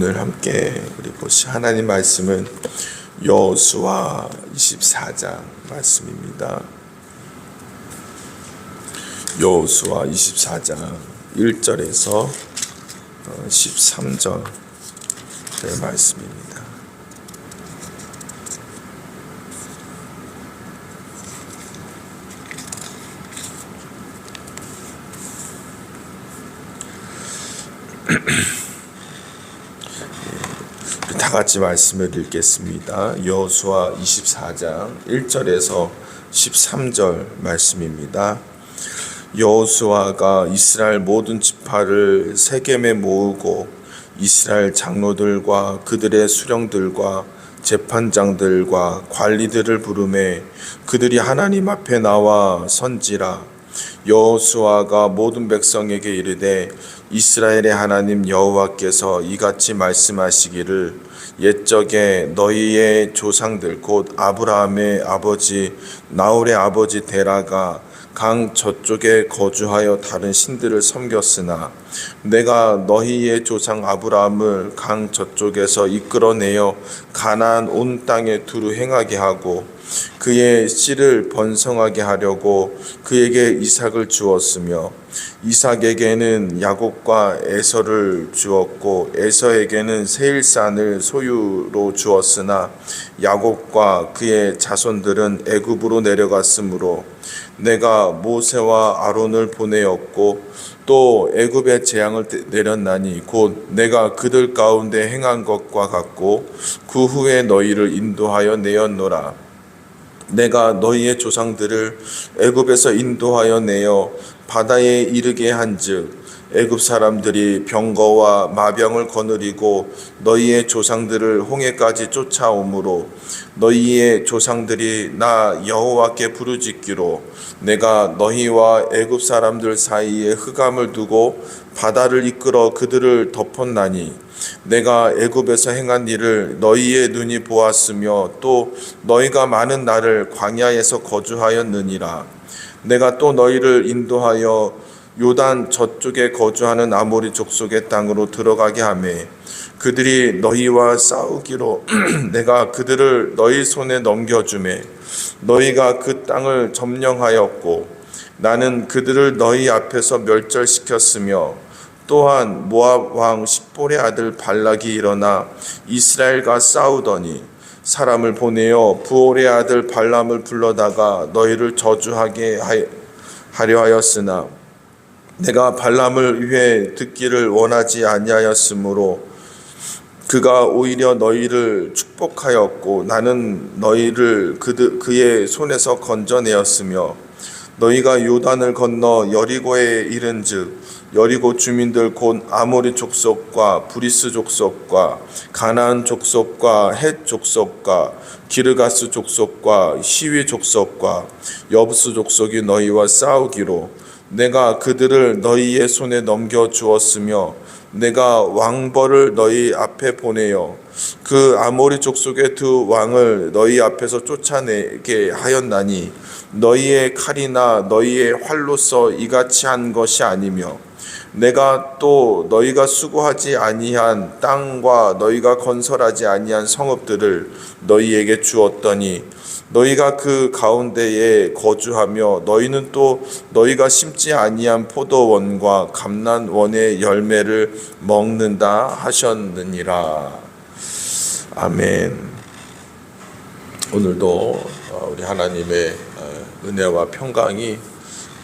오늘 함께 우리 보시 하나님 말씀은 여호수아 24장 말씀입니다. 여호수아 24장 1절에서 13절의 말씀입니다. 다 같이 말씀을 읽겠습니다. 여호수아 24장 1절에서 13절 말씀입니다. 여호수아가 이스라엘 모든 지파를 세겜에 모으고 이스라엘 장로들과 그들의 수령들과 재판장들과 관리들을 부르매 그들이 하나님 앞에 나와 선지라 여호수아가 모든 백성에게 이르되 이스라엘의 하나님 여호와께서 이같이 말씀하시기를 옛적에 너희의 조상들 곧 아브라함의 아버지 나홀의 아버지 데라가 강 저쪽에 거주하여 다른 신들을 섬겼으나 내가 너희의 조상 아브라함을 강 저쪽에서 이끌어내어 가나안 온 땅에 두루 행하게 하고 그의 씨를 번성하게 하려고 그에게 이삭을 주었으며 이삭에게는 야곱과 에서를 주었고 에서에게는 세일산을 소유로 주었으나 야곱과 그의 자손들은 애굽으로 내려갔으므로 내가 모세와 아론을 보내었고 또 애굽의 재앙을 내렸나니 곧 내가 그들 가운데 행한 것과 같고 그 후에 너희를 인도하여 내었노라 내가 너희의 조상들을 애굽에서 인도하여 내어 바다에 이르게 한즉 애굽 사람들이 병거와 마병을 거느리고 너희의 조상들을 홍해까지 쫓아오므로 너희의 조상들이 나 여호와께 부르짖기로 내가 너희와 애굽 사람들 사이에 흑암을 두고 바다를 이끌어 그들을 덮었나니 내가 애굽에서 행한 일을 너희의 눈이 보았으며 또 너희가 많은 날을 광야에서 거주하였느니라. 내가 또 너희를 인도하여 요단 저쪽에 거주하는 아모리 족속의 땅으로 들어가게 하매 그들이 너희와 싸우기로 내가 그들을 너희 손에 넘겨주매 너희가 그 땅을 점령하였고 나는 그들을 너희 앞에서 멸절시켰으며 또한 모압 왕 십볼의 아들 발락이 일어나 이스라엘과 싸우더니 사람을 보내어 부올의 아들 발람을 불러다가 너희를 저주하게 하려 하였으나 내가 발람을 위해 듣기를 원하지 아니하였으므로 그가 오히려 너희를 축복하였고 나는 너희를 그드, 그의 손에서 건져내었으며 너희가 요단을 건너 여리고에 이른즉 여리고 주민들 곧 아모리 족속과 브리스 족속과 가나안 족속과 헷 족속과 기르가스 족속과 시위 족속과 여부스 족속이 너희와 싸우기로 내가 그들을 너희의 손에 넘겨 주었으며 내가 왕벌을 너희 앞에 보내어 그 아모리 족속의 두 왕을 너희 앞에서 쫓아내게 하였나니 너희의 칼이나 너희의 활로서 이같이 한 것이 아니며 내가 또 너희가 수고하지 아니한 땅과 너희가 건설하지 아니한 성읍들을 너희에게 주었더니 너희가 그 가운데에 거주하며 너희는 또 너희가 심지 아니한 포도원과 감난원의 열매를 먹는다 하셨느니라. 아멘. 오늘도 어, 우리 하나님의 어, 은혜와 평강이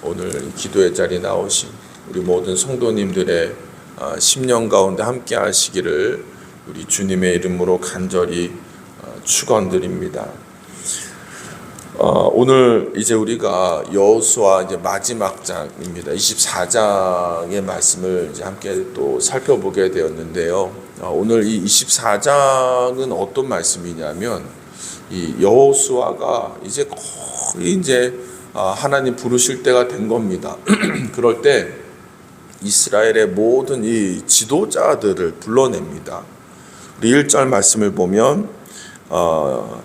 오늘 기도의 자리 나오신 우리 모든 성도님들의 어, 심령 가운데 함께 하시기를 우리 주님의 이름으로 간절히 축원드립니다. 어, 오늘 이제 우리가 여호수아 이제 마지막 장입니다. 24장의 말씀을 이제 함께 또 살펴보게 되었는데요. 어, 오늘 이 24장은 어떤 말씀이냐면 이 여호수아가 이제 거의 이제 어, 하나님 부르실 때가 된 겁니다. 그럴 때 이스라엘의 모든 이 지도자들을 불러냅니다. 우리 1절 말씀을 보면 어,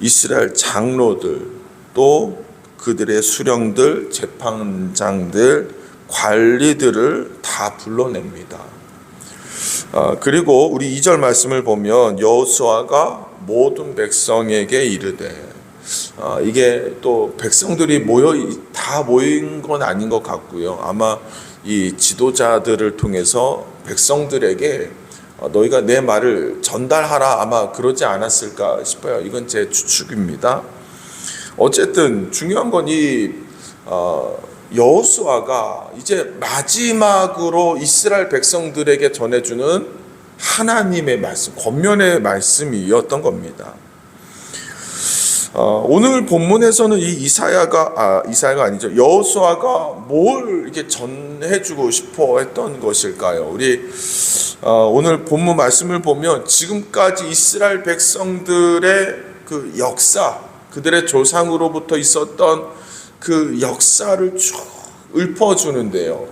이스라엘 장로들 또 그들의 수령들, 재판장들, 관리들을 다 불러냅니다. 아, 그리고 우리 2절 말씀을 보면 여호수아가 모든 백성에게 이르되 아, 이게 또 백성들이 모여 다 모인 건 아닌 것 같고요. 아마 이 지도자들을 통해서 백성들에게 어, 너희가 내 말을 전달하라 아마 그러지 않았을까 싶어요. 이건 제 추측입니다. 어쨌든 중요한 건이 어, 여호수아가 이제 마지막으로 이스라엘 백성들에게 전해주는 하나님의 말씀, 권면의 말씀이었던 겁니다. 어, 오늘 본문에서는 이 이사야가 아 이사야가 아니죠 여호수아가 뭘 이렇게 전해주고 싶어 했던 것일까요? 우리 어, 오늘 본문 말씀을 보면 지금까지 이스라엘 백성들의 그 역사, 그들의 조상으로부터 있었던 그 역사를 쭉 읊어주는데요.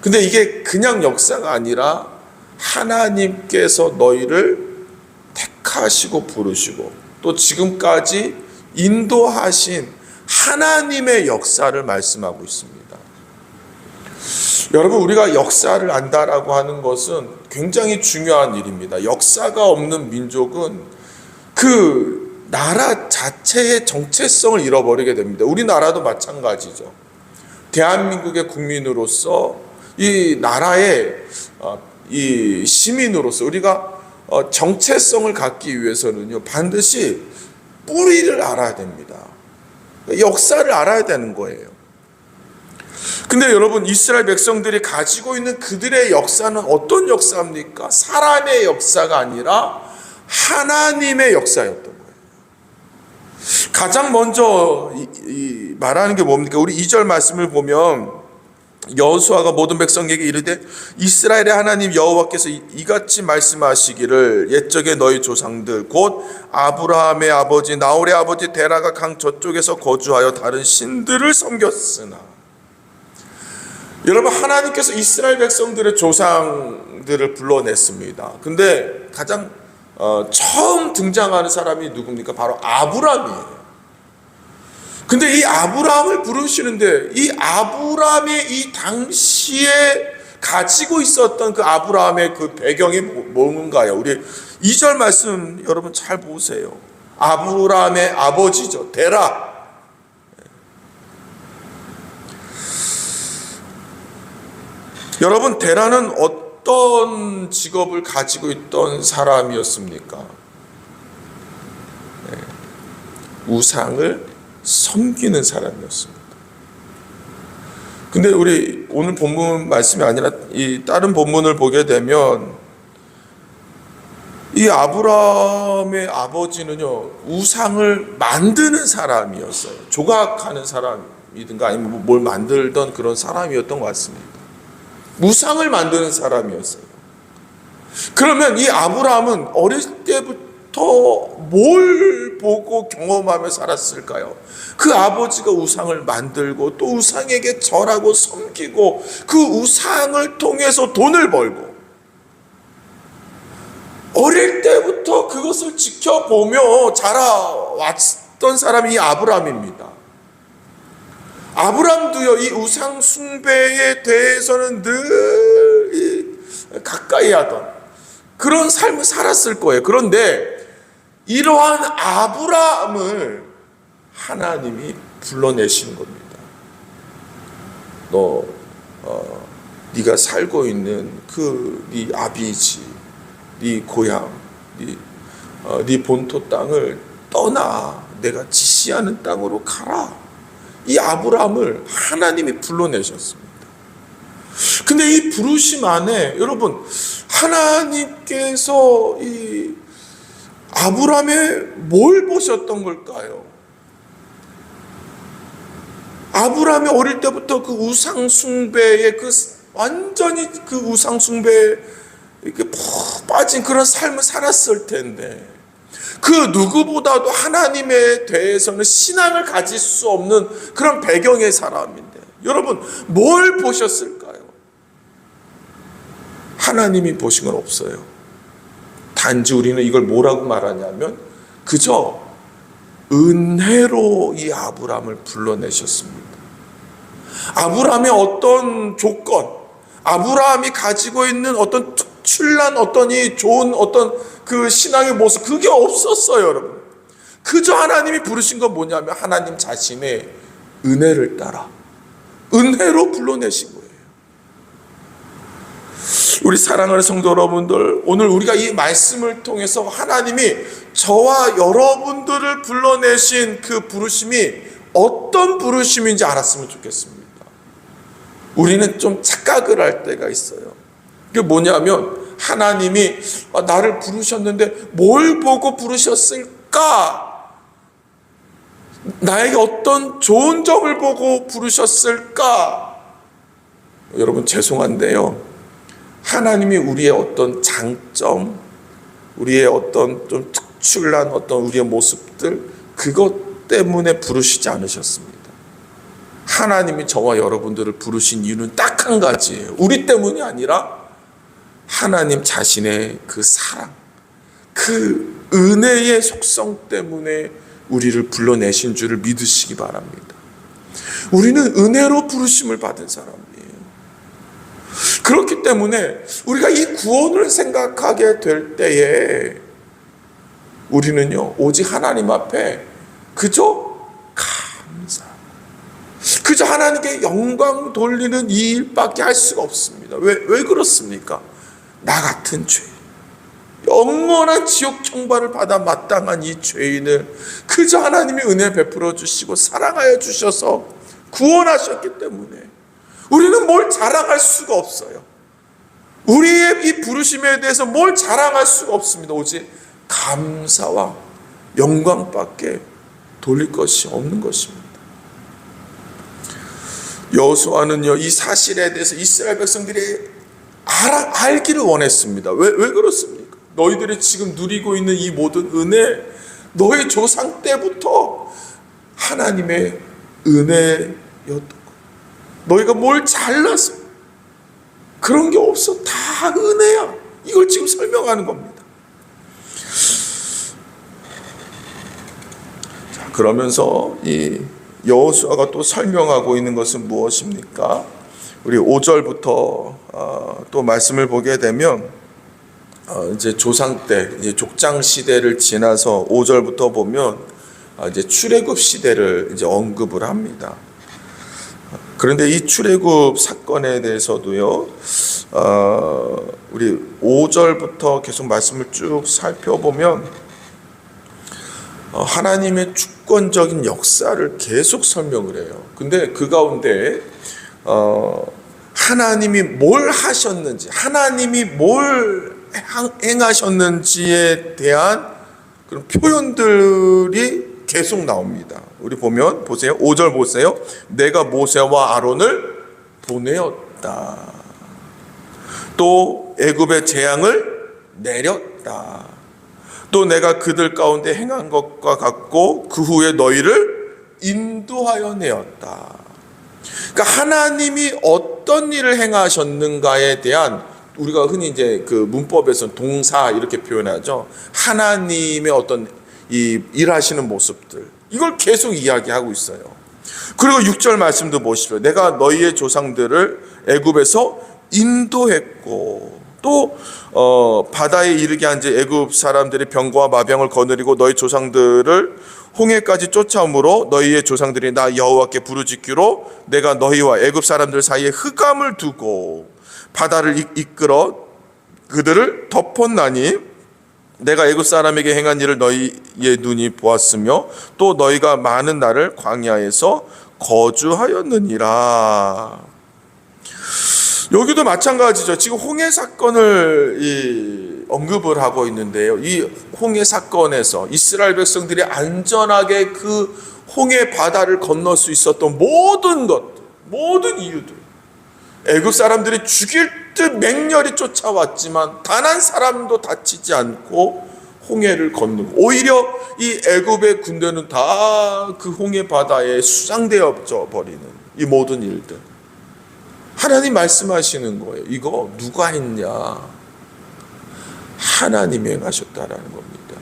근데 이게 그냥 역사가 아니라 하나님께서 너희를 택하시고 부르시고 또 지금까지 인도하신 하나님의 역사를 말씀하고 있습니다. 여러분, 우리가 역사를 안다라고 하는 것은 굉장히 중요한 일입니다. 역사가 없는 민족은 그 나라 자체의 정체성을 잃어버리게 됩니다. 우리나라도 마찬가지죠. 대한민국의 국민으로서 이 나라의 어, 이 시민으로서 우리가 어, 정체성을 갖기 위해서는요 반드시 뿌리를 알아야 됩니다. 역사를 알아야 되는 거예요. 근데 여러분 이스라엘 백성들이 가지고 있는 그들의 역사는 어떤 역사입니까? 사람의 역사가 아니라 하나님의 역사였던 거예요. 가장 먼저 이, 이 말하는 게 뭡니까? 우리 2절 말씀을 보면 여호수아가 모든 백성에게 이르되 이스라엘의 하나님 여호와께서 이- 이같이 말씀하시기를 옛적에 너희 조상들 곧 아브라함의 아버지 나홀의 아버지 데라가 강 저쪽에서 거주하여 다른 신들을 섬겼으나 여러분 하나님께서 이스라엘 백성들의 조상들을 불러냈습니다. 근데 가장 어, 처음 등장하는 사람이 누굽니까? 바로 아브라함이에요. 근데 이 아브라함을 부르시는데 이 아브라함의 이 당시에 가지고 있었던 그 아브라함의 그 배경이 뭐- 뭔가요? 우리 2절 말씀 여러분 잘 보세요. 아브라함의 아버지죠. 데라. 여러분 데라는 어떤 직업을 가지고 있던 사람이었습니까? 네. 우상을 섬기는 사람이었습니다. 근데 우리 오늘 본문 말씀이 아니라 이 다른 본문을 보게 되면 이 아브라함의 아버지는요 우상을 만드는 사람이었어요. 조각하는 사람이든가 아니면 뭘 만들던 그런 사람이었던 것 같습니다. 우상을 만드는 사람이었어요. 그러면 이 아브라함은 어릴 때부터 뭘 보고 경험하며 살았을까요? 그 아버지가 우상을 만들고 또 우상에게 절하고 섬기고 그 우상을 통해서 돈을 벌고 어릴 때부터 그것을 지켜보며 자라왔던 사람이 이 아브라함입니다. 아브람도요 이 우상 숭배에 대해서는 늘 가까이 하던 그런 삶을 살았을 거예요. 그런데 이러한 아브라함을 하나님이 불러내시는 겁니다. 너 어, 네가 살고 있는 그 네 아비지, 네 고향, 네, 어, 네 본토 땅을 떠나 내가 지시하는 땅으로 가라. 이 아브라함을 하나님이 불러내셨습니다. 근데 이 부르심 안에 여러분 하나님께서 이 아브라함의 뭘 보셨던 걸까요? 아브라함이 어릴 때부터 그 우상 숭배에 그 완전히 그 우상 숭배에 이렇게 푹 빠진 그런 삶을 살았을 텐데 그 누구보다도 하나님에 대해서는 신앙을 가질 수 없는 그런 배경의 사람인데 여러분 뭘 보셨을까요? 하나님이 보신 건 없어요. 단지 우리는 이걸 뭐라고 말하냐면 그저 은혜로 이 아브라함을 불러내셨습니다. 아브라함의 어떤 조건, 아브라함이 가지고 있는 어떤 특 특출난 어떤 이 좋은 어떤 그 신앙의 모습 그게 없었어요, 여러분. 그저 하나님이 부르신 건 뭐냐면 하나님 자신의 은혜를 따라 은혜로 불러내신 거예요. 우리 사랑하는 성도 여러분들, 오늘 우리가 이 말씀을 통해서 하나님이 저와 여러분들을 불러내신 그 부르심이 어떤 부르심인지 알았으면 좋겠습니다. 우리는 좀 착각을 할 때가 있어요. 그게 뭐냐면 하나님이 아, 나를 부르셨는데 뭘 보고 부르셨을까? 나에게 어떤 좋은 점을 보고 부르셨을까? 여러분 죄송한데요. 하나님이 우리의 어떤 장점, 우리의 어떤 좀 특출난 어떤 우리의 모습들 그것 때문에 부르시지 않으셨습니다. 하나님이 저와 여러분들을 부르신 이유는 딱 한 가지예요. 우리 때문이 아니라 하나님 자신의 그 사랑, 그 은혜의 속성 때문에 우리를 불러내신 줄을 믿으시기 바랍니다. 우리는 은혜로 부르심을 받은 사람이에요. 그렇기 때문에 우리가 이 구원을 생각하게 될 때에 우리는요, 오직 하나님 앞에 그저 감사. 그저 하나님께 영광 돌리는 이 일밖에 할 수가 없습니다. 왜, 왜 그렇습니까? 나 같은 죄인. 영원한 지옥 청발을 받아 마땅한 이 죄인을 그저 하나님이 은혜 베풀어 주시고 사랑하여 주셔서 구원하셨기 때문에 우리는 뭘 자랑할 수가 없어요. 우리의 이 부르심에 대해서 뭘 자랑할 수가 없습니다. 오직 감사와 영광밖에 돌릴 것이 없는 것입니다. 여호수아는요 이 사실에 대해서 이스라엘 백성들이 알아, 알기를 원했습니다. 왜, 왜 그렇습니까? 너희들이 지금 누리고 있는 이 모든 은혜, 너희 조상 때부터 하나님의 은혜였던 것. 너희가 뭘 잘났어? 그런 게 없어. 다 은혜야. 이걸 지금 설명하는 겁니다. 자, 그러면서 이 여호수아가 또 설명하고 있는 것은 무엇입니까? 우리 5절부터 어, 또 말씀을 보게 되면 어, 이제 조상 때 이제 족장 시대를 지나서 5절부터 보면 어, 이제 출애굽 시대를 이제 언급을 합니다. 그런데 이 출애굽 사건에 대해서도요, 어, 우리 5절부터 계속 말씀을 쭉 살펴보면 어, 하나님의 주권적인 역사를 계속 설명을 해요. 근데 그 가운데 어, 하나님이 뭘 하셨는지, 하나님이 뭘 행하셨는지에 대한 그런 표현들이 계속 나옵니다. 우리 보면 보세요. 5절 보세요. 내가 모세와 아론을 보내었다. 또 애굽의 재앙을 내렸다. 또 내가 그들 가운데 행한 것과 같고 그 후에 너희를 인도하여 내었다. 그러니까 하나님이 어떤 일을 행하셨는가에 대한 우리가 흔히 이제 그 문법에서 동사 이렇게 표현하죠. 하나님의 어떤 이 일하시는 모습들 이걸 계속 이야기하고 있어요. 그리고 6절 말씀도 보십시오. 내가 너희의 조상들을 애굽에서 인도했고 또 어, 바다에 이르게 한 지 애굽 사람들이 병과 마병을 거느리고 너희 조상들을 홍해까지 쫓아오므로 너희의 조상들이 나 여호와께 부르짖기로 내가 너희와 애굽 사람들 사이에 흑암을 두고 바다를 이- 이끌어 그들을 덮었나니 내가 애굽 사람에게 행한 일을 너희의 눈이 보았으며 또 너희가 많은 날을 광야에서 거주하였느니라. 여기도 마찬가지죠. 지금 홍해 사건을 이 언급을 하고 있는데요. 이 홍해 사건에서 이스라엘 백성들이 안전하게 그 홍해 바다를 건널 수 있었던 모든 것, 모든 이유들. 애굽 사람들이 죽일 듯 맹렬히 쫓아왔지만 단 한 사람도 다치지 않고 홍해를 건너고 오히려 이 애굽의 군대는 다 그 홍해 바다에 수장되어져 버리는 이 모든 일들. 하나님 말씀하시는 거예요. 이거 누가 했냐? 하나님이 행하셨다라는 겁니다.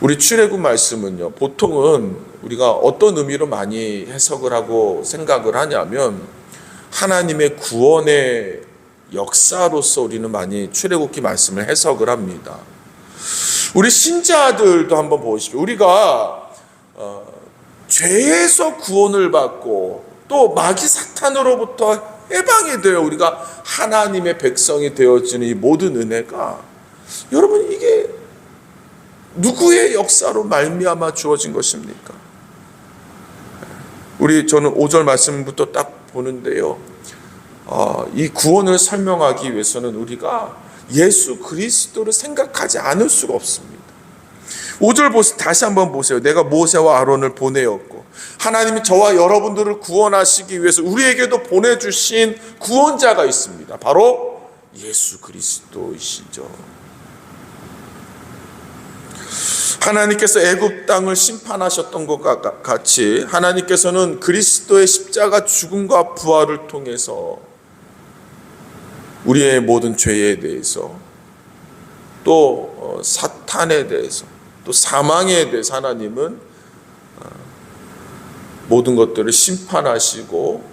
우리 출애굽 말씀은요. 보통은 우리가 어떤 의미로 많이 해석을 하고 생각을 하냐면 하나님의 구원의 역사로서 우리는 많이 출애굽기 말씀을 해석을 합니다. 우리 신자들도 한번 보십시오. 우리가 어, 죄에서 구원을 받고 또 마귀 사탄으로부터 해방이 되어 우리가 하나님의 백성이 되어지는 이 모든 은혜가 여러분 이게 누구의 역사로 말미암아 주어진 것입니까? 우리 저는 5절 말씀부터 딱 보는데요. 어, 이 구원을 설명하기 위해서는 우리가 예수 그리스도를 생각하지 않을 수가 없습니다. 5절 보세요. 다시 한번 보세요. 내가 모세와 아론을 보내었고 하나님이 저와 여러분들을 구원하시기 위해서 우리에게도 보내주신 구원자가 있습니다. 바로 예수 그리스도이시죠. 하나님께서 애굽 땅을 심판하셨던 것과 같이 하나님께서는 그리스도의 십자가 죽음과 부활을 통해서 우리의 모든 죄에 대해서 또 어, 사탄에 대해서 또 사망에 대해서 하나님은 어, 모든 것들을 심판하시고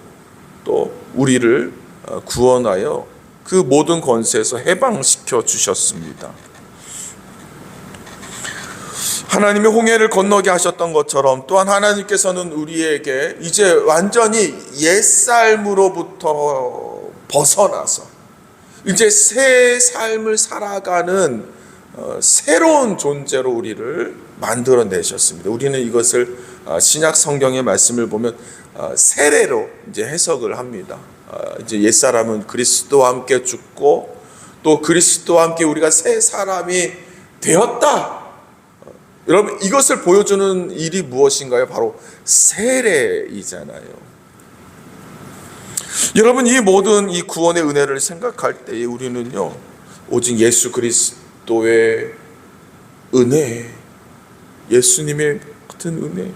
또 우리를 어, 구원하여 그 모든 권세에서 해방시켜 주셨습니다. 하나님의 홍해를 건너게 하셨던 것처럼 또한 하나님께서는 우리에게 이제 완전히 옛 삶으로부터 벗어나서 이제 새 삶을 살아가는 어, 새로운 존재로 우리를 만들어내셨습니다. 우리는 이것을 어, 신약 성경의 말씀을 보면 어, 세례로 이제 해석을 합니다. 이제 옛 사람은 그리스도와 함께 죽고 또 그리스도와 함께 우리가 새 사람이 되었다. 여러분 이것을 보여주는 일이 무엇인가요? 바로 세례이잖아요. 여러분 이 모든 이 구원의 은혜를 생각할 때 우리는요 오직 예수 그리스도의 은혜, 예수님의 같은 은혜,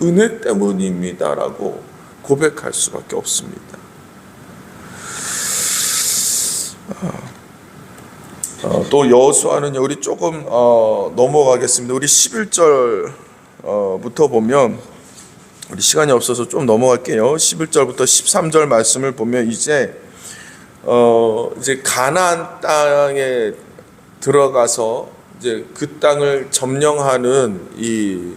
은혜 때문입니다라고 고백할 수밖에 없습니다. 어, 또 여호수아는요 우리 조금 어, 넘어가겠습니다. 우리 11절부터 보면 우리 시간이 없어서 좀 넘어갈게요. 11절부터 13절 말씀을 보면 이제 어 이제 가나안 땅에 들어가서 이제 그 땅을 점령하는 이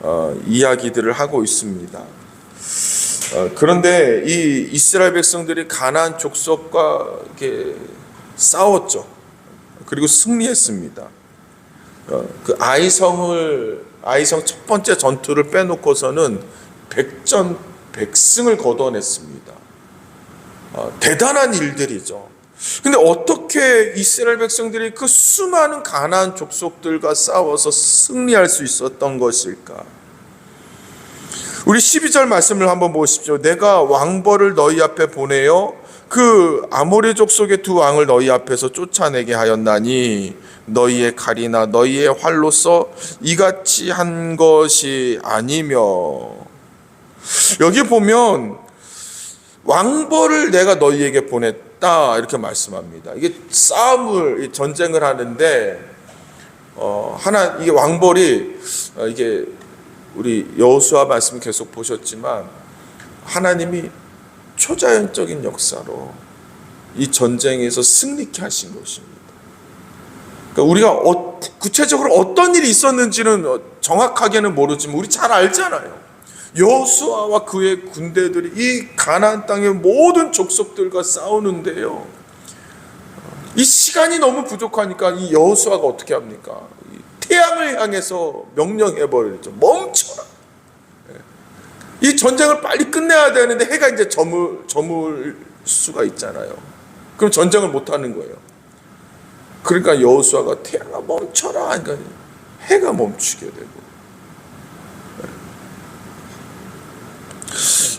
어, 이야기들을 하고 있습니다. 어, 그런데 이 이스라엘 백성들이 가나안 족속과 이렇게 싸웠죠. 그리고 승리했습니다. 어, 그 아이성을 아이성 첫 번째 전투를 빼놓고서는 백전 백승을 거둬냈습니다. 어, 대단한 일들이죠. 근데 어떻게 이스라엘 백성들이 그 수많은 가나안 족속들과 싸워서 승리할 수 있었던 것일까? 우리 12절 말씀을 한번 보십시오. 내가 왕벌을 너희 앞에 보내어 그 아모리 족속의 두 왕을 너희 앞에서 쫓아내게 하였나니 너희의 칼이나 너희의 활로서 이같이 한 것이 아니며 여기 보면 왕벌을 내가 너희에게 보냈다 이렇게 말씀합니다. 이게 싸움을 전쟁을 하는데 어 하나 이게 왕벌이 어, 이게 우리 여호수아 말씀 계속 보셨지만 하나님이 초자연적인 역사로 이 전쟁에서 승리케 하신 것입니다. 그러니까 우리가 어, 구체적으로 어떤 일이 있었는지는 어, 정확하게는 모르지만 우리 잘 알잖아요. 여호수아와 그의 군대들이 이 가나안 땅의 모든 족속들과 싸우는데요. 이 시간이 너무 부족하니까 이 여호수아가 어떻게 합니까? 태양을 향해서 명령해 버리죠. 멈춰라. 이 전쟁을 빨리 끝내야 되는데 해가 이제 저물 저물 수가 있잖아요. 그럼 전쟁을 못 하는 거예요. 그러니까 여호수아가 태양아 멈춰라. 그러니까 해가 멈추게 되고.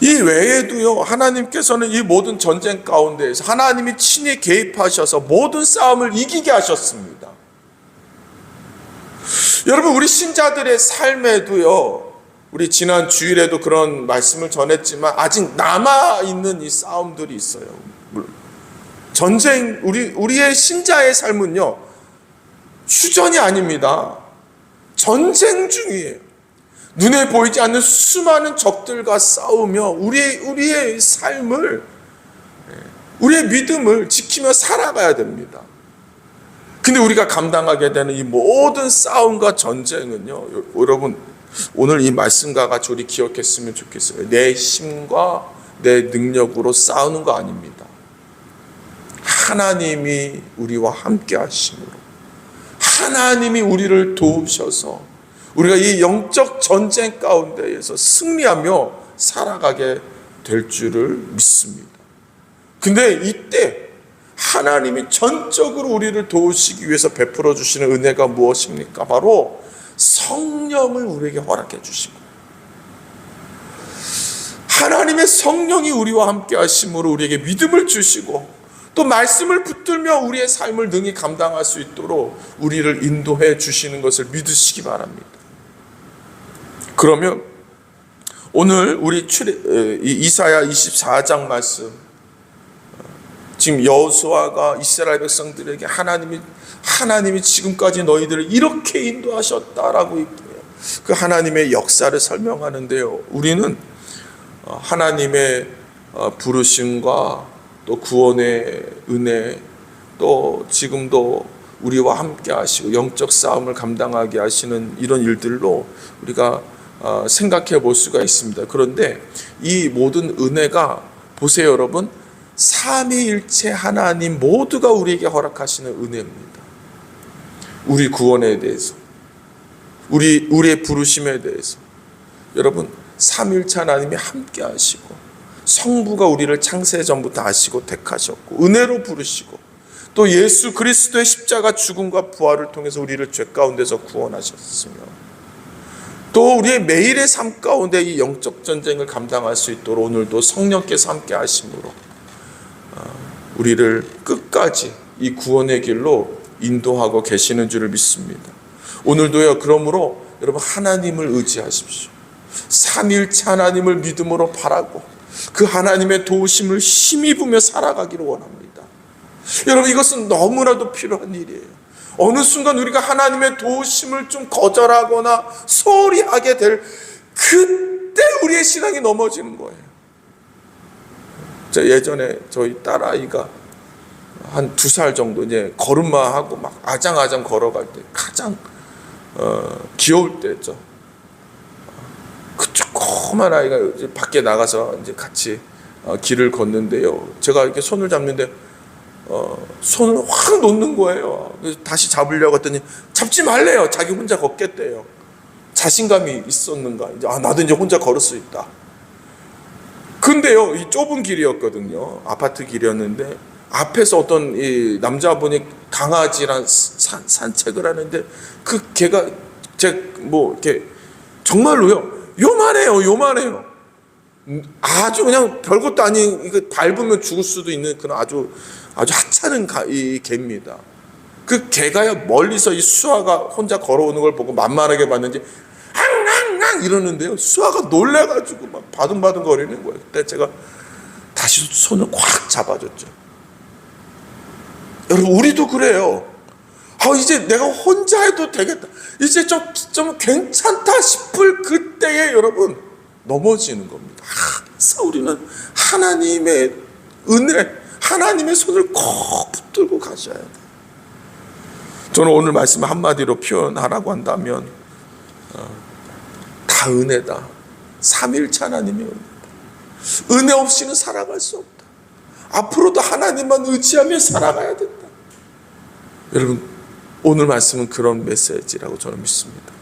이 외에도요, 하나님께서는 이 모든 전쟁 가운데에서 하나님이 친히 개입하셔서 모든 싸움을 이기게 하셨습니다. 여러분, 우리 신자들의 삶에도요, 우리 지난 주일에도 그런 말씀을 전했지만 아직 남아 있는 이 싸움들이 있어요. 전쟁 우리 우리의 신자의 삶은요 휴전이 아닙니다. 전쟁 중이에요. 눈에 보이지 않는 수많은 적들과 싸우며 우리 우리의 삶을 우리의 믿음을 지키며 살아가야 됩니다. 근데 우리가 감당하게 되는 이 모든 싸움과 전쟁은요, 여- 여러분, 오늘 이 말씀과 같이 우리 기억했으면 좋겠어요. 내 힘과 내 능력으로 싸우는 거 아닙니다. 하나님이 우리와 함께 하심으로, 하나님이 우리를 도우셔서, 우리가 이 영적 전쟁 가운데에서 승리하며 살아가게 될 줄을 믿습니다. 근데 이때 하나님이 전적으로 우리를 도우시기 위해서 베풀어 주시는 은혜가 무엇입니까? 바로 성령을 우리에게 허락해 주시고 하나님의 성령이 우리와 함께 하심으로 우리에게 믿음을 주시고 또 말씀을 붙들며 우리의 삶을 능히 감당할 수 있도록 우리를 인도해 주시는 것을 믿으시기 바랍니다. 그러면 오늘 우리 이사야 24장 말씀 지금 여호수아가 이스라엘 백성들에게 하나님이 하나님이 지금까지 너희들을 이렇게 인도하셨다라고 얘기해요. 그 하나님의 역사를 설명하는데요. 우리는 어, 하나님의 어, 부르심과 또 구원의 은혜 또 지금도 우리와 함께 하시고 영적 싸움을 감당하게 하시는 이런 일들로 우리가 어, 생각해 볼 수가 있습니다. 그런데 이 모든 은혜가 보세요, 여러분. 삼위일체 하나님 모두가 우리에게 허락하시는 은혜입니다. 우리 구원에 대해서, 우리 우리의 부르심에 대해서, 여러분 삼위일체 하나님이 함께 하시고 성부가 우리를 창세 전부터 아시고 택하셨고 은혜로 부르시고 또 예수 그리스도의 십자가 죽음과 부활을 통해서 우리를 죄 가운데서 구원하셨으며 또 우리의 매일의 삶 가운데 이 영적 전쟁을 감당할 수 있도록 오늘도 성령께서 함께 하심으로 우리를 끝까지 이 구원의 길로 인도하고 계시는 줄을 믿습니다. 오늘도요. 그러므로 여러분 하나님을 의지하십시오. 삼일체 하나님을 믿음으로 바라고 그 하나님의 도우심을 힘입으며 살아가기를 원합니다. 여러분 이것은 너무나도 필요한 일이에요. 어느 순간 우리가 하나님의 도우심을 좀 거절하거나 소홀히 하게 될 그때 우리의 신앙이 넘어지는 거예요. 저 예전에 저희 딸아이가 한 두 살 정도 이제 걸음마 하고 막 아장아장 걸어갈 때 가장 어, 귀여울 때죠. 그 조그만 아이가 밖에 나가서 이제 같이 어, 길을 걷는데요. 제가 이렇게 손을 잡는데 어, 손을 확 놓는 거예요. 다시 잡으려고 했더니 잡지 말래요. 자기 혼자 걷겠대요. 자신감이 있었는가? 이제 아 나도 이제 혼자 걸을 수 있다. 근데요, 이 좁은 길이었거든요. 아파트 길이었는데 앞에서 어떤 이 남자분이 강아지랑 산, 산책을 하는데 그 개가 제 뭐 이렇게 정말로요, 요만해요, 요만해요. 음, 아주 그냥 별것도 아닌 이거 밟으면 죽을 수도 있는 그런 아주 아주 하찮은 가, 이 개입니다. 그 개가요 멀리서 이 수아가 혼자 걸어오는 걸 보고 만만하게 봤는지 앙앙앙 이러는데요. 수아가 놀래가지고 막 바둥바둥 거리는 거예요. 그때 제가 다시 손을 꽉 잡아줬죠. 여러분 우리도 그래요. 아 이제 내가 혼자 해도 되겠다. 이제 좀, 좀 괜찮다 싶을 그때에 여러분 넘어지는 겁니다. 항상 우리는 하나님의 은혜, 하나님의 손을 꼭 붙들고 가셔야 돼요. 저는 오늘 말씀 한마디로 표현하라고 한다면 어, 다 은혜다. 삼일차 하나님의 은혜다. 은혜 없이는 살아갈 수 없다. 앞으로도 하나님만 의지하며 살아가야 된다. 여러분 오늘 말씀은 그런 메시지라고 저는 믿습니다.